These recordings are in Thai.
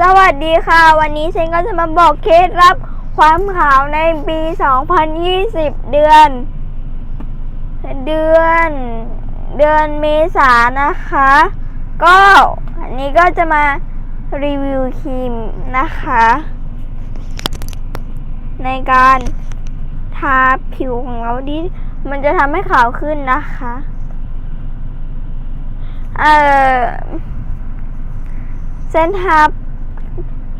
สวัสดีค่ะ วันนี้เซนก็จะมาบอกเคล็ดลับความขาวในปี 2020 เดือน เดือน เดือนเมษานะคะ ก็อันนี้ก็จะมารีวิวครีมนะคะ ในการทาผิวของเราดิมันจะทำให้ขาวขึ้นนะคะ เออเส้นทับ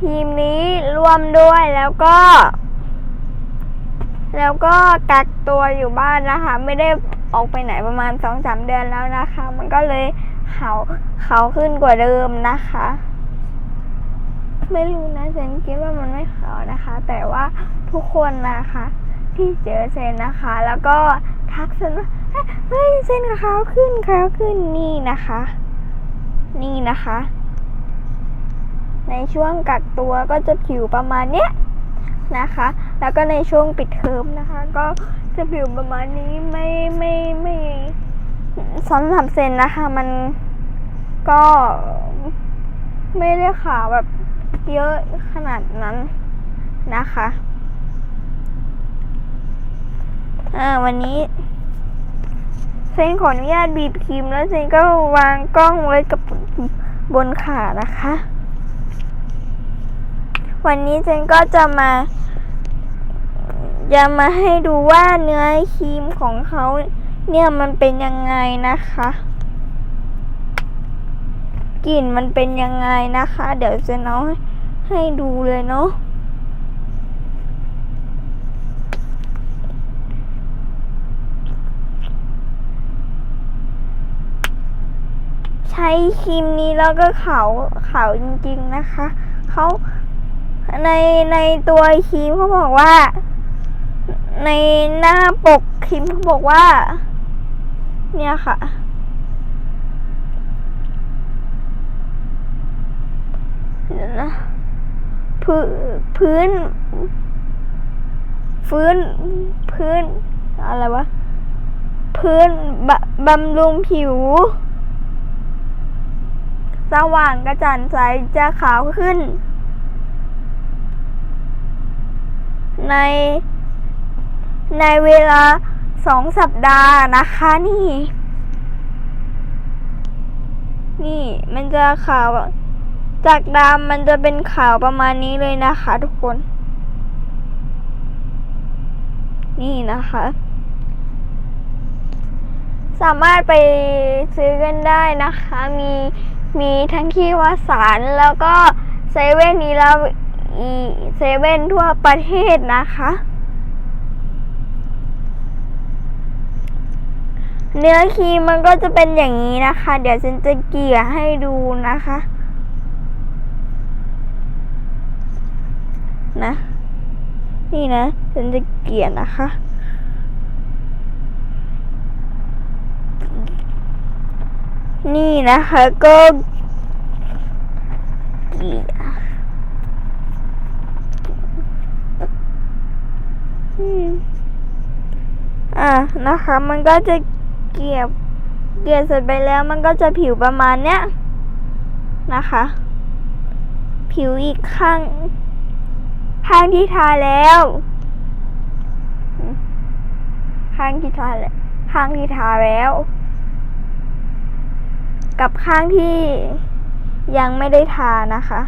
ทีมนี้รวมด้วยแล้วก็ แล้วก็กักตัวอยู่บ้านนะคะ ไม่ได้ออกไปไหนประมาณสองสามเดือนแล้วนะคะ มันก็เลยเขาวขาขึ้นกว่าเดิมนะคะ ไม่รู้นะเซนคิดว่ามันไม่ขาวนะคะ แต่ว่าทุกคนนะคะ ที่เจอเซนนะคะ แล้วก็ทักเซนว่าเฮ้ยเซนขาวขึ้นขาวขึ้นนี่นะคะ นี่นะคะ ในช่วงกักตัวก็จะผิวประมาณเนี้ยนะคะ แล้วก็ในช่วงปิดเทอมนะคะ ก็จะผิวประมาณนี้ไม่ไม่ไม่สำหรับเซนนะคะ มันก็ไม่ได้ขาวแบบเยอะขนาดนั้นนะคะอ่าวันนี้เซนขออนุญาตบีบครีมแล้วเซนก็วางกล้องไว้กับบนขานะคะ วันนี้เจนก็จะมาจะมาให้ดูว่าเนื้อครีมของเขาเนี่ยมันเป็นยังไงนะคะกลิ่นมันเป็นยังไงนะคะ เดี๋ยวเจนเอาให้ให้ดูเลยเนาะใช้ครีมนี้แล้วก็ขาวขาวจริงๆนะคะ เขา ในในตัวครีมเขาบอกว่า ในหน้าปกครีมเขาบอกว่า เนี่ยค่ะ เดี๋ยวนะพื้นพื้น ฟื้น พื้น อะไรวะ พื้นบบำรุงผิว สว่างกระจ่างใสจะขาวขึ้น ในในเวลาสองสัปดาห์นะคะนี่ นี่มันจะขาว จากดำมันจะเป็นขาวประมาณนี้เลยนะคะทุกคน นี่นะคะ สามารถไปซื้อกันได้นะคะ มีมีทั้งที่วสานแล้วก็เซเว่นนี้แล้ว เซเว่นทั่วประเทศนะคะ เนื้อครีมมันก็จะเป็นอย่างนี้นะคะ เดี๋ยวฉันจะเกลี่ยให้ดูนะคะ นะ นี่นะ ฉันจะเกลี่ยนะคะนี่นะคะก็เกี่ยอืมอะ นะคะ มันก็จะเกลี่ยเกลี่ยเสร็จไปแล้วมันก็จะผิวประมาณเนี้ยนะคะ ผิวอีกข้าง ข้างที่ทาแล้วข้างที่ทาแล้วข้างที่ทาแล้ว กับข้างที่ยังไม่ได้ทานะคะ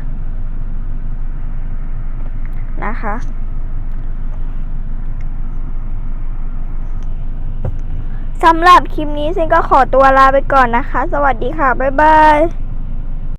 นะคะ สำหรับคลิปนี้ซินก็ขอตัวลาไปก่อนนะคะ สวัสดีค่ะ บ๊ายบาย